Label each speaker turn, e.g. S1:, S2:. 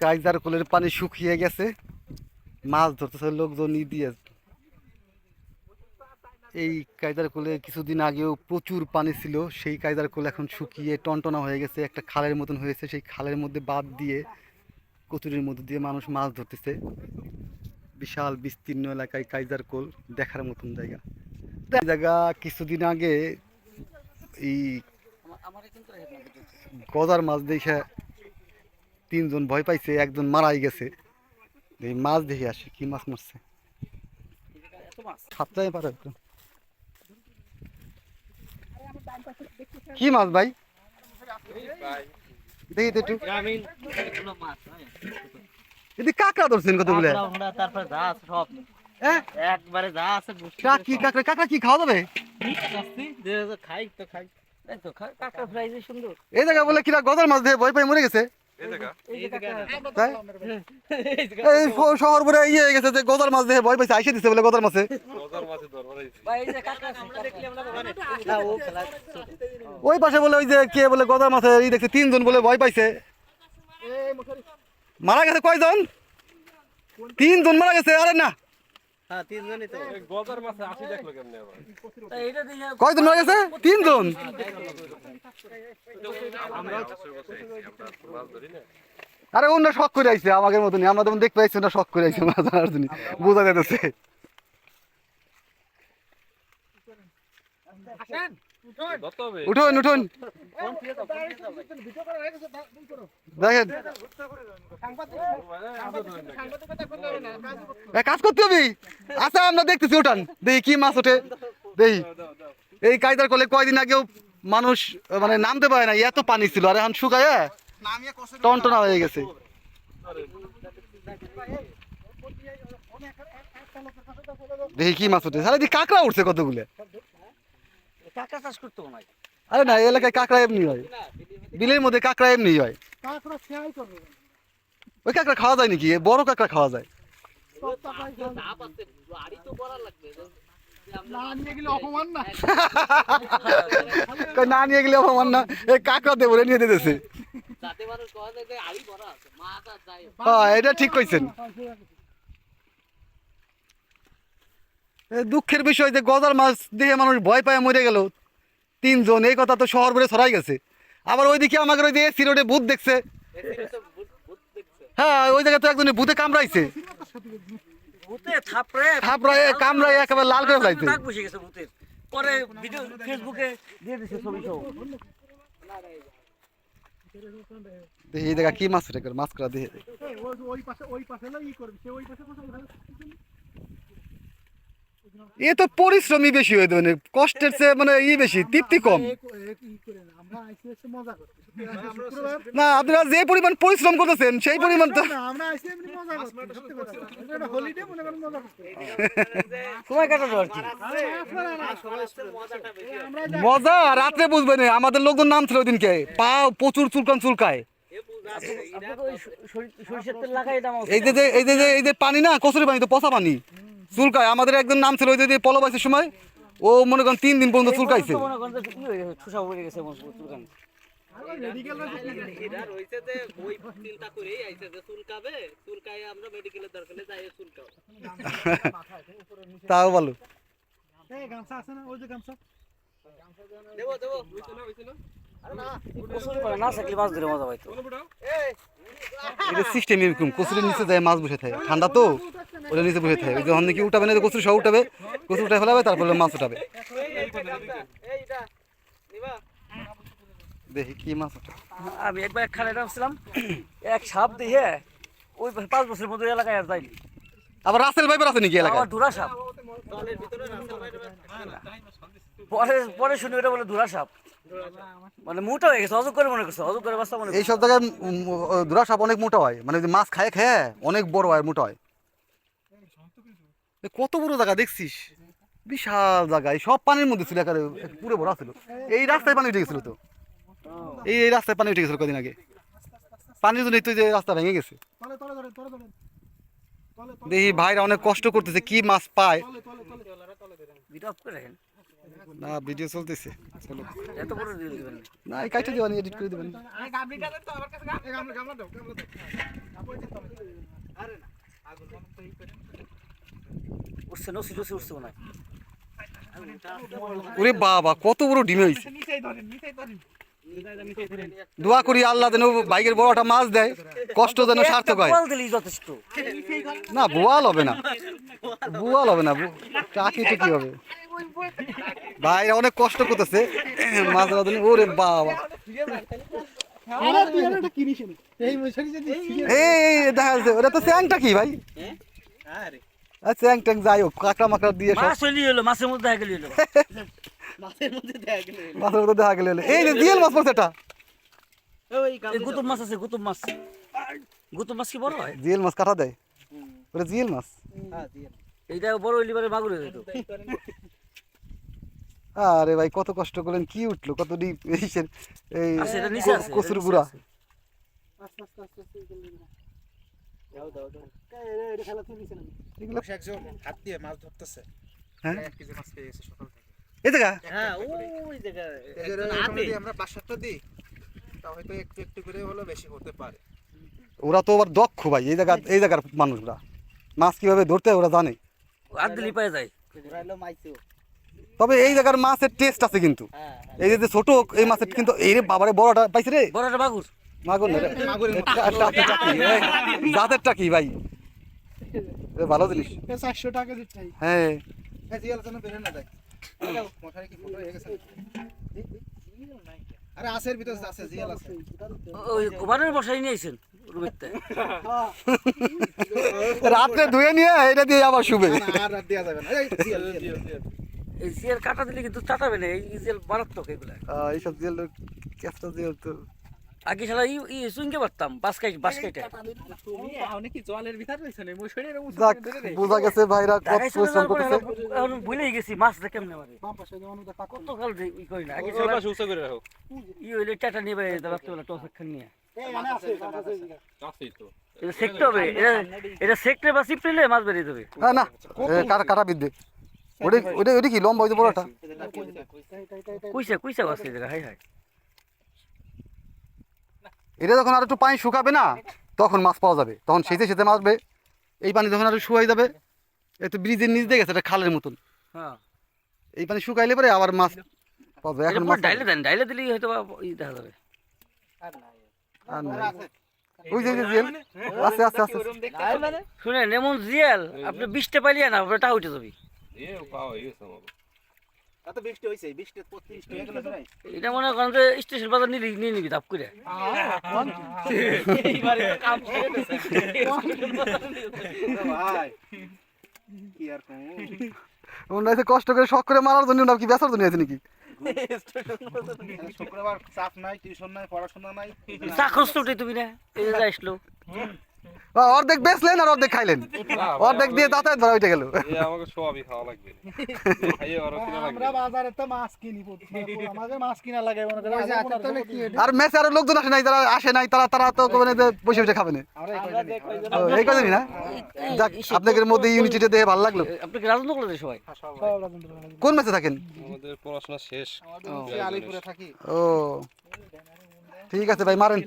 S1: Kaiser কোলের পানি শুকিয়ে গেছে। মাছ ধরতেছে লোকজন ই দিয়ে এই কায়দার কোলে কিছুদিন আগেও প্রচুর পানি ছিল। সেই কায়দার কোল এখন শুকিয়ে টনটনা হয়ে গেছে। একটা খালের মতন হয়েছে। সেই খালের মধ্যে বাদ দিয়ে কচুরির মধ্যে দিয়ে মানুষ মাছ ধরতেছে। বিশাল বিস্তীর্ণ এলাকায় কাইজার কোল দেখার মতন জায়গা। জায়গা কিছুদিন আগে এই গজার মাছ দেখে তিনজন ভয় পাইছে একজন মারাই গেছে। এই মাছ দেখে আসে কি মাছ মারছে? পারে কি মাছ ভাই? দেখি তো একটু। এদি কাঁকড়া ধরছেন
S2: কাঁকড়া উংড়া, তারপরে যা আছে সব। একবারে যা আছে
S1: কি কাঁকড়া কাঁকড়া কি খাওয়া যাবে?
S2: খাই তো খাই। এই
S1: জায়গায় বলে কিরা গজার মাছ দিয়ে ভয় পাই মরে গেছে। শহর ইয়ে হয়ে গেছে যে গজার মাছ দিয়ে ভয় পাইছে আইসে দিছে বলে গজার মাছে।
S2: ভাই, এই যে কাঁকড়া আছে, আমরা দেখলে আমরা ওখানে না, ও খেলা
S1: ওই পাশে বলে ওই যে কে বলে গজার মাছে এই দেখছে তিনজন বলে ভয় পাইছে। মারা গেছে কয়জন? তিনজন মারা গেছে আরে না। কয়জন হয়ে গেছে? তিনজন?
S3: আমরা বছর বছর আমরা মাছ ধরি না।
S1: আরে অন্য শখ করে আইছে আমাদের মতনই। আমরা তখন দেখতে পাইছি না শখ করে আইছে মাছ ধরার জন্য। বোঝা যাইতেছে
S3: ধরতে হবে
S1: উঠুন। উঠুন দেখেন। কাজ করতে হবে। আচ্ছা আমরা দেখতেছি উঠান। দেখি কি মাছ ওঠে। দেখি। এই কায়দার কোলে কয়দিন আগেও মানুষ মানে নামতে পারে না এত পানি ছিল। আর এখন শুকায় টনটনা হয়ে গেছে। দেখি কি মাছ ওঠে। আরে দি কাঁকড়া উঠছে কতগুলো?
S2: কাঁকড়া চাষ করতে না
S1: আরে না এই এলাকায় কাঁকড়া এমনি হয়। বিলের মধ্যে কাঁকড়া এমনি হয়। ওই কাঁকড়া খাওয়া যায় নাকি? এ বড় কাঁকড়া খাওয়া যায়। না নিয়ে গেলে অপমান না? এই কাঁকড়া দেবো নিয়ে দিতেছে। হ্যাঁ এটা ঠিক কইছেন এ দুঃখের বিষয় যে গজার মাছ দেখে মানুষ ভয় পায় মরে গেল। তিনজন এই কথা তো শহর ভরে ছড়াই গেছে। আবার ওইদিকে আমাকে ওই যে এসি রোডে ভূত দেখছে। হ্যাঁ ওই জায়গায় তো একজনে ভূতে কামড়াইছে। থাপড়ায় কামড়ায় একেবারে লাল করে ফেলাইছে।
S2: দাগ বসে গেছে ভূতের। পরে ভিডিও ফেসবুকে দিয়ে দিছে ছবি সব
S1: দেখি এই জায়গা কি মাছ মাছ করা দেখে এ তো পরিশ্রমই বেশি হয়ে দেবে কষ্টের চেয়ে মানে ই বেশি, তৃপ্তি কম। না, আপনারা যে পরিমাণ পরিশ্রম করতেছেন, সেই পরিমাণ তো মজা, রাত্রে বুঝবেন আমাদের লোকজন নাম ছিল ওইদিনকে পা প্রচুর চুলকান চুলকায়। এই যে, এই যে- এই যে পানি না, কচুরি পানি, তো পচা পানি। চুলকায়। আমাদের একজন নাম ছিল ওই যে পলবাইছের সময়। ও মনে করেন তিন দিন পর্যন্ত চুলকাইছে।
S2: গেছে আমার চুলকান। এরা রইছে ওই চিন্তা করেই আইছে যে চুলকাবে চুলকায় আমরা মেডিকেলের দরকারে যাই চুলকাও।
S1: তাও বলো
S2: দেবো দেবো। না থাকলে মাছ ধরে মজা পাইতো।
S1: এটা সিস্টেম এরকম কচুরির নিচে যায় মাছ বসে থাকে। ঠান্ডা তো ওটা নিচে বসে থাকে। যখন নাকি উঠাবে না কচুরি সব উঠাবে। কচুরি উঠে ফেলাবে তারপরে মাছ উঠাবে। দেখি কি মাছ ওঠে
S2: আমি একবার এক খালে নামছিলাম এক সাপ দিয়ে ওই পাঁচ বছর মধ্যে এলাকায় আর যাইনি
S1: আবার রাসেল ভাইবার আছে নাকি এলাকায়?
S2: আমার ধুরা সাপ। পরে পরে শুনি ওটা বলে ধুরা সাপ। মানে মোটা হয়ে গেছে অজু করে মনে করছে অজু করে বাচ্চা মনে
S1: এই সব জায়গায় দুরা সাপ অনেক মোটা হয়। মানে মাছ খায় খেয়ে অনেক বড় হয় মোটা হয়। কত বড় জায়গা দেখছিস? বিশাল জায়গা। এই সব পানির মধ্যে ছিল একেবারে পুরো ভরা ছিল। এই রাস্তায় পানি উঠে গেছিল তো। এই এই রাস্তায় পানি উঠে গেছিল কদিন আগে। পানির জন্য তো যে রাস্তা ভেঙে গেছে। দেখি ভাইরা অনেক কষ্ট করতেছে কি মাছ পায়। না ভিডিও চলতেছে। চলো।
S2: এত বড় দিবেন
S1: না। এই দেওয়ানি এডিট করে দেবেন।
S2: উঠছে না উঠছে না
S1: ওরে বাবা কত বড় ডিমে হয়েছে। দোয়া করি আল্লাহ যেন বাইকের বড় একটা মাছ দেয় কষ্ট যেন সার্থক হয়।
S2: যথেষ্ট।
S1: না বোয়াল হবে না। বোয়াল হবে না টাকি কি হবে। ভাই অনেক কষ্ট করতেছে। মাছ ধরার জন্য ওরে বাবা। এই এই, দেখা যাচ্ছে ওটা তো চ্যাংটা কি ভাই। আর চ্যাং ট্যাং যাই হোক কাঁকড়া মাকড়া দিয়ে
S2: মাছ হলো মাছের মধ্যে দেখা গেলি। হলো
S1: মাছের মধ্যে দেখা গেলে এই যে জিয়েল মাছ পড়ছে এটা
S2: এই গুতুম মাছ আছে গুতুম মাছ গুতুম মাছ কি বড় হয়
S1: জিয়েল মাছ কাটা দেয় ওটা জিয়েল মাছ
S2: এইটা বড় হইলি পরে মাগুর হয়ে
S1: আরে ভাই কত কষ্ট করলেন কি উঠল কত ডিপ এই
S2: নিচে আছে,
S1: কচুর
S2: নিচে
S4: হাত দিয়ে মাছ ধরতেছে
S1: হ্যাঁ
S4: কেজি মাছ পেয়ে গেছে সকাল থেকে
S1: এই জায়গা?
S4: একজন এখানে দিয়ে আমরা পাঁচ সাতটা দিই তা হয়তো একটু একটু করে হলেও বেশি হতে পারে।
S1: ওরা তো আবার দক্ষ ভাই এই জায়গা এই জায়গার মানুষরা। মাছ কীভাবে ধরতে ওরা জানে।
S2: আর দিলি পায়ে যায়।
S1: তবে এই জায়গার মাছের টেস্ট আছে কিন্তু। এই যে ছোট এই মাছের কিন্তু এই রে বাবারে বড়টা পাইছে রে।
S2: বড়টা মাগুর।
S1: মাগুর না জাতেরটা কি ভাই। ভালো জিনিস।
S4: চারশো টাকা দিচ্ছে।
S1: হ্যাঁ।
S4: জিয়াল মশারি কি ফুটো হয়ে গেছে? আরে ভিতরে আছে জিয়াল আছে।
S2: ওই
S1: রাত্রে ধুয়ে নিয়ে এটা দিয়ে আবার শুবে।
S4: আর রাত দেওয়া যাবে না। এই জিয়াল জিয়াল।
S2: এই জিয়াল কাটা দিলে কিন্তু চাটাবে না এই জিয়াল মারাত্মক এগুলা।
S1: এইসব জেল ক্যাপটা জেল তো
S2: আগে সারা ই সুইংকে পারতাম বাস কাইট বাস কাইটে
S1: যাক বোঝা গেছে ভাইরা কত পরিশ্রম করতেছে।
S2: এখন ভুলেই গেছি মাছ দেখে কেমনে মারে। কত কাল ই করি না আগে
S3: পাশে উঁচা করে রাখো।
S2: ই হইলে টাটা রাত্রেবেলা টস খান নিয়ে।
S3: তো।
S2: এটা সেকতে হবে এটা এটা বা চিপড়েলে মাছ বেরিয়ে যাবে।
S1: হ্যাঁ না এ, কাটা কাটা বিদ্যে ওটা ওটা ওটা কি লম্বা ওই যে বড়টা
S2: কুইসা কুইসা আছে হাই হাই।
S1: এটা যখন আর একটু পানি শুকাবে না তখন মাছ পাওয়া যাবে। তখন সেতে সেতে মাছবে এই পানি যখন আর শুকাই যাবে এই তো ব্রিজের নিচ দিয়ে গেছে এটা খালের মতন।
S2: হ্যাঁ।
S1: এই পানি শুকাইলে পরে আবার মাছ পাওয়া যাবে। এখন মাছ
S2: ডাইলে দেন ডাইলে দিলেই হয়তো ই দেখা যাবে।
S1: আর নাই। ওই যে জেল আস্তে আস্তে আস্তে
S2: শুনেন এমন জিয়াল আপনি বিশটা পাইলিয়ে না টাকা উঠে যাবি
S3: এ পাওয়া হয়ে গেছে আমার
S4: এত বৃষ্টি গেল
S2: এটা মনে করেন যে স্টেশন বাজার নিয়ে নিবি করে।
S1: মনে হয়েছে কষ্ট করে শখ করে মারার জন্য না কি বেচার জন্য আছে নাকি?
S4: শুক্রবার চাপ নাই টিউশন নাই পড়াশোনা নাই।
S2: চা খরচ উঠে তুমি না এই আসলো
S1: অর্ধেক বেচলেন আর অর্ধেক খাইলেন। অর্ধেক দিয়ে যাতায়াত ধরা উঠে গেল।
S3: আমাকে সবই খাওয়া লাগবে। খাইয়ে আরও
S5: বাজারে তো মাছ কিনি আমাদের মাছ কিনা লাগে মনে
S1: মেসে আরও লোকজন আসে নাই যারা আসে নাই তারা তারা তো মানে বসে বসে খাবে না।
S4: এই
S1: কদিনই না? যাক আপনাদের মধ্যে ইউনিটিটা দেখে ভালো লাগল।
S2: আপনি কি সবাই?
S1: কোন মেসে থাকেন?
S3: আমাদের পড়াশোনা শেষ।
S4: আলিপুরে থাকি।
S1: ও ঠিক আছে ভাই মারেন।